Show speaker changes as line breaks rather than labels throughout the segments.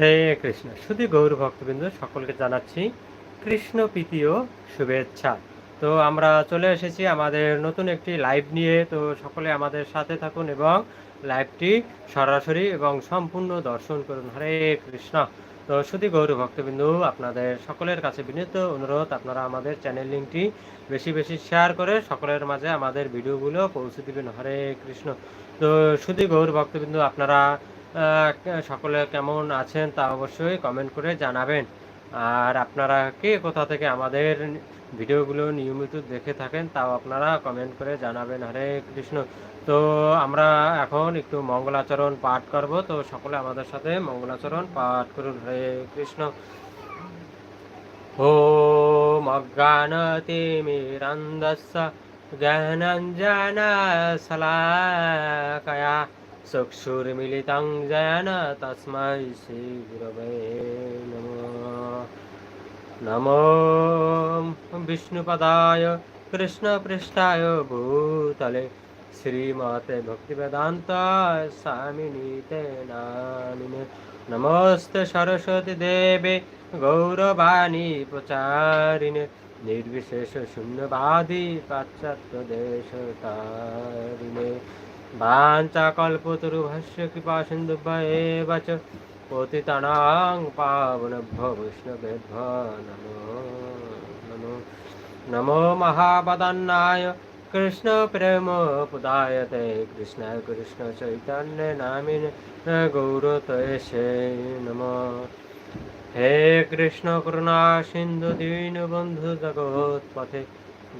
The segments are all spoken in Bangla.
হে কৃষ্ণ শুধু গৌর ভক্তবৃন্দ সকলকে জানাচ্ছি কৃষ্ণ ও শুভেচ্ছা তো আমরা চলে এসেছি আমাদের নতুন একটি লাইভ নিয়ে তো সকলে আমাদের সাথে থাকুন এবং লাইভটি সরাসরি এবং সম্পূর্ণ দর্শন করুন হরে কৃষ্ণ তো শুধু গৌর ভক্তবৃন্দ আপনাদের সকলের কাছে বিনীত অনুরোধ আপনারা আমাদের চ্যানেল লিঙ্কটি বেশি বেশি শেয়ার করে সকলের মাঝে আমাদের ভিডিওগুলো পৌঁছে দিবেন হরে কৃষ্ণ তো শুধু গৌর ভক্তবৃন্দ আপনারা সকলে কেমন আছেন তা অবশ্যই কমেন্ট করে জানাবেন আর আপনারা কে কোথা থেকে আমাদের ভিডিওগুলো নিয়মিত দেখে থাকেন তাও আপনারা কমেন্ট করে জানাবেন হরে কৃষ্ণ তো আমরা এখন একটু মঙ্গলাচরণ পাঠ করব তো সকলে আমাদের সাথে মঙ্গলাচরণ পাঠ করুন হরে কৃষ্ণ ॐ अज्ञानतिमिरन्दस्य ज्ञानञ्जनशलाकया চক্ষুর্মিলিতং জয়ন তস্মাই শ্রী গুরবে নম বিষ্ণুপদায় কৃষ্ণপৃষ্ঠায় ভূতলে শ্রীমাতে ভক্তিবেদান্ত স্বামিনীতে নামিনে নমস্তে সরস্বতী দেবে গৌরবাণী প্রচারিণে নির্বিশেষ শূন্যবাদী পাশ্চাত্য দেশ তারিণে वाञ्छाकल्पतरुभस्य कृपासिन्धुभयेव च पतितानां पावनभ्यो वैष्णवेभ्यो नमो नमो नमो महापदन्नाय कृष्णप्रेमोपदाय ते कृष्ण कृष्ण चैतन्यनामिन गौरतयसे नमो हे कृष्णकरुणा सिन्धुदीनबन्धुजगोत्पथे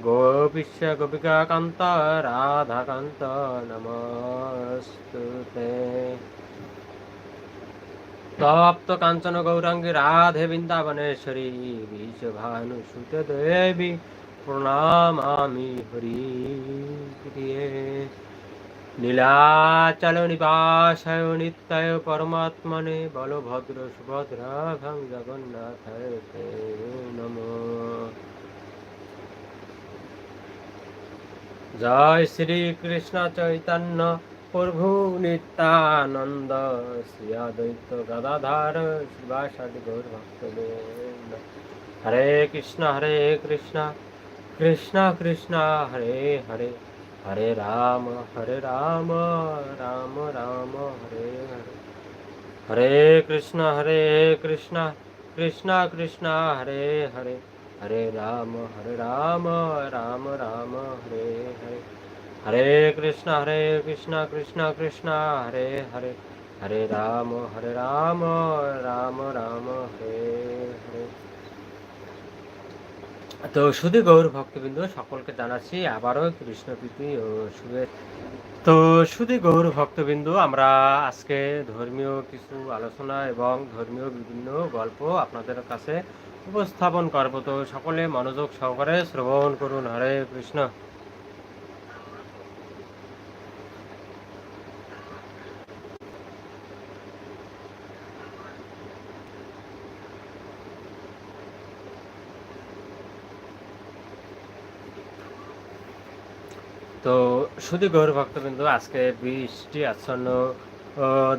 গোপিকা কান্ত রাধা কান্ত নমস্তুতে তপ্ত কাঞ্চন গৌরাঙ্গী রাধে বৃন্দাবনেশ্বরী ভানু সুত দেবী প্রণামামি হরি প্রিয়ে নীলাচল নিবাসায় নিত্যায় পরমাত্মনে বলভদ্র সুভদ্রাভং জগন্নাথ নমঃ জয় শ্রী কৃষ্ণ চৈতন্য প্রভু নিত্যানন্দ শ্রী অদ্বৈত গদাধার শিবাসাদি গৌর ভক্ত হরে কৃষ্ণ হরে কৃষ্ণ কৃষ্ণ কৃষ্ণ হরে হরে হরে রাম হরে রাম রাম রাম হরে হরে হরে কৃষ্ণ হরে কৃষ্ণ কৃষ্ণ কৃষ্ণ হরে হরে হরে রাম হরে রাম রাম রাম হরে হরে হরে কৃষ্ণ হরে কৃষ্ণ কৃষ্ণ কৃষ্ণ হরে হরে হরে রাম হরে রাম রাম রাম হরে হরে তো শুধু গৌর ভক্তবৃন্দ সকলকে জানাচ্ছি আবারও কৃষ্ণ কৃষ্ণপ্রীতি ও শুভে তো শুধু গৌর ভক্তবৃন্দ আমরা আজকে ধর্মীয় কিছু আলোচনা এবং ধর্মীয় বিভিন্ন গল্প আপনাদের কাছে উপস্থাপন করব তো সকলে মনোযোগ সহকারে শ্রবণ করুন হরে কৃষ্ণ তো শুধু গৌর ভক্তবৃন্দ আজকে বৃষ্টি আচ্ছন্ন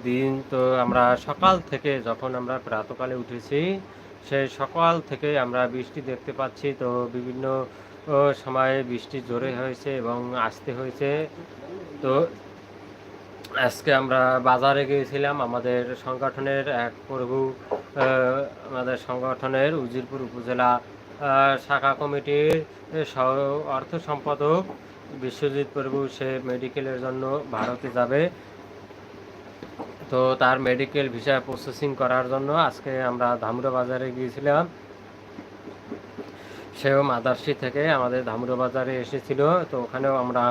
দিন তো আমরা সকাল থেকে যখন আমরা প্রাতকালে উঠেছি সেই সকাল থেকে আমরা বৃষ্টি দেখতে পাচ্ছি তো বিভিন্ন সময়ে বৃষ্টি জোরে হয়েছে এবং আসতে হয়েছে তো আজকে আমরা বাজারে গিয়েছিলাম আমাদের সংগঠনের এক প্রভু আমাদের সংগঠনের উজিরপুর উপজেলা শাখা কমিটির অর্থ সম্পাদক বিশ্বজিৎ প্রভু সে মেডিকেলের জন্য ভারতে যাবে তো তার মেডিকেল ভিসা প্রসেসিং করার জন্য আজকে আমরা ধামুরা বাজারে গিয়েছিলাম সেও মাদার্সি থেকে আমাদের ধামুরা বাজারে এসেছিল তো ওখানেও আমরা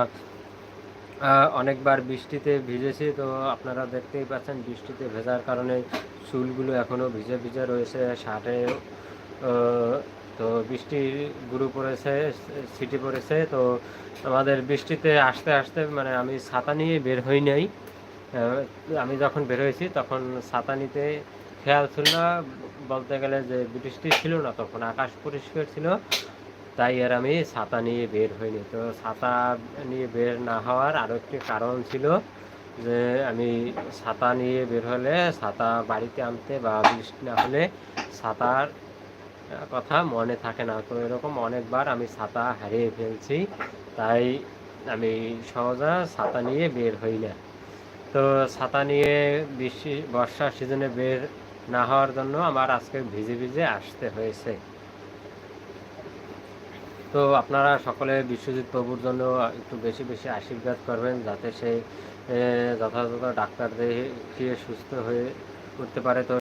অনেকবার বৃষ্টিতে ভিজেছি তো আপনারা দেখতেই পাচ্ছেন বৃষ্টিতে ভেজার কারণে চুলগুলো এখনও ভিজে ভিজে রয়েছে ষাটে তো বৃষ্টি গুরু পড়েছে সিটি পড়েছে তো আমাদের বৃষ্টিতে আসতে আসতে মানে আমি ছাতা নিয়ে বের হই নাই আমি যখন বেরোয়েছি তখন ছাতা নিতে খেয়াল ছিল না বলতে গেলে যে বৃষ্টি ছিল না তখন আকাশ পরিষ্কার ছিল তাই আর আমি ছাতা নিয়ে বের হইনি তো ছাতা নিয়ে বের না হওয়ার আরও একটি কারণ ছিল যে আমি ছাতা নিয়ে বের হলে ছাতা বাড়িতে আনতে বা বৃষ্টি না হলে ছাতার কথা মনে থাকে না তো এরকম অনেকবার আমি ছাতা হারিয়ে ফেলছি তাই আমি সহজা ছাতা নিয়ে বের হই না তো ছাতা নিয়ে বৃষ্টি বর্ষার সিজনে বের না হওয়ার জন্য আমার আজকে ভিজে ভিজে আসতে হয়েছে তো আপনারা সকলে বিশ্বজিৎ প্রভুর জন্য একটু বেশি বেশি আশীর্বাদ করবেন যাতে সে যথাযথ ডাক্তারদের সুস্থ হয়ে উঠতে পারে তো